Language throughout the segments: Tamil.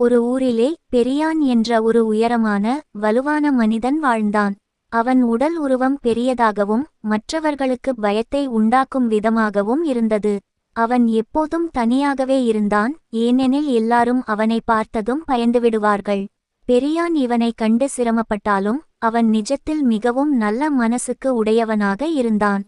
ஒரு ஊரிலே பெரியான் என்ற ஒரு உயரமான வலுவான மனிதன் வாழ்ந்தான். அவன் உடல் உருவம் பெரியதாகவும் மற்றவர்களுக்கு பயத்தை உண்டாக்கும் விதமாகவும் இருந்தது. அவன் எப்போதும் தனியாகவே இருந்தான் ஏனெனில் எல்லாரும் அவனை பார்த்ததும் பயந்துவிடுவார்கள் பெரியான் இவனை கண்டு சிரமப்பட்டாலும் அவன் நிஜத்தில் மிகவும் நல்ல மனசுக்கு உடையவனாக இருந்தான்.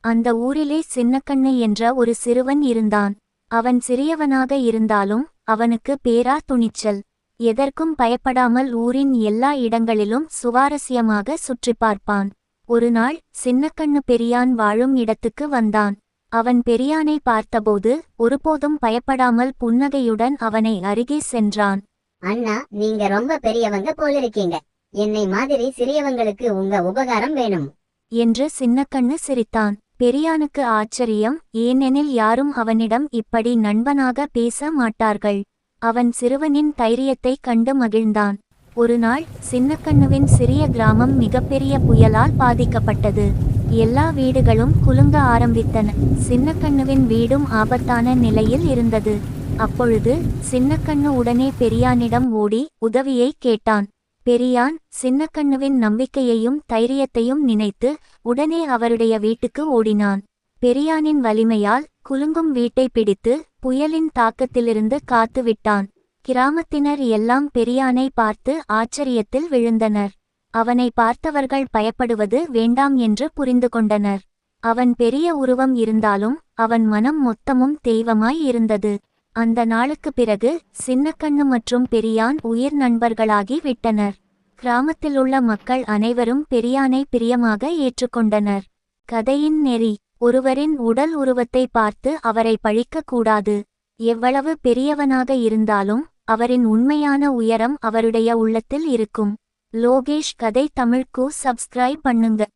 அந்த ஊரிலே சின்னக்கண்ணு என்ற ஒரு சிறுவன் இருந்தான். அவன் சிறியவனாக இருந்தாலும் அவனுக்கு பேரா துணிச்சல். எதற்கும் பயப்படாமல் ஊரின் எல்லா இடங்களிலும் சுவாரஸ்யமாக சுற்றிப் பார்ப்பான். ஒருநாள் சின்னக்கண்ணு பெரியான் வாழும் இடத்துக்கு வந்தான். அவன் பெரியானை பார்த்தபோது ஒருபோதும் பயப்படாமல் புன்னகையுடன் அவனை அருகே சென்றான். அண்ணா நீங்க ரொம்ப பெரியவங்க போல இருக்கீங்க. என்னை மாதிரி சிறியவங்களுக்கு உங்க உபகாரம் வேணும். என்று சின்னக்கண்ணு சிரித்தான். பெரியானுக்கு ஆச்சரியம் ஏனெனில் யாரும் அவனிடம் இப்படி நண்பனாக பேச மாட்டார்கள். அவன் சிறுவனின் தைரியத்தைக் கண்டு மகிழ்ந்தான். ஒருநாள் சின்னக்கண்ணுவின் சிறிய கிராமம் மிகப்பெரிய புயலால் பாதிக்கப்பட்டது. எல்லா வீடுகளும் குலுங்க ஆரம்பித்தன. சின்னக்கண்ணுவின் வீடும் ஆபத்தான நிலையில் இருந்தது. அப்பொழுது சின்னக்கண்ணு உடனே பெரியானிடம் ஓடி உதவியை கேட்டான். பெரியான் சின்னக்கண்ணுவின் நம்பிக்கையையும் தைரியத்தையும் நினைத்து உடனே அவருடைய வீட்டுக்கு ஓடினான். பெரியானின் வலிமையால் குலுங்கும் வீட்டை பிடித்து புயலின் தாக்கத்திலிருந்து காத்து விட்டான். கிராமத்தினர் எல்லாம் பெரியானை பார்த்து ஆச்சரியத்தில் விழுந்தனர். அவனை பார்த்தவர்கள் பயப்படுவது வேண்டாம் என்று புரிந்து கொண்டனர். அவன் பெரிய உருவம் இருந்தாலும் அவன் மனம் மொத்தமும் தெய்வமாய் இருந்தது. அந்த நாளுக்கு பிறகு சின்னக்கண்ணு மற்றும் பெரியான் உயிர் நண்பர்களாகி விட்டனர். கிராமத்திலுள்ள மக்கள் அனைவரும் பெரியானை பிரியமாக ஏற்றுக்கொண்டனர் கதையின் நெறி ஒருவரின் உடல் உருவத்தை பார்த்து அவரை பழிக்கக் கூடாது. எவ்வளவு பெரியவனாக இருந்தாலும் அவரின் உண்மையான உயரம் அவருடைய உள்ளத்தில் இருக்கும். லோகேஷ் கதை தமிழ்க்கு சப்ஸ்கிரைப் பண்ணுங்க.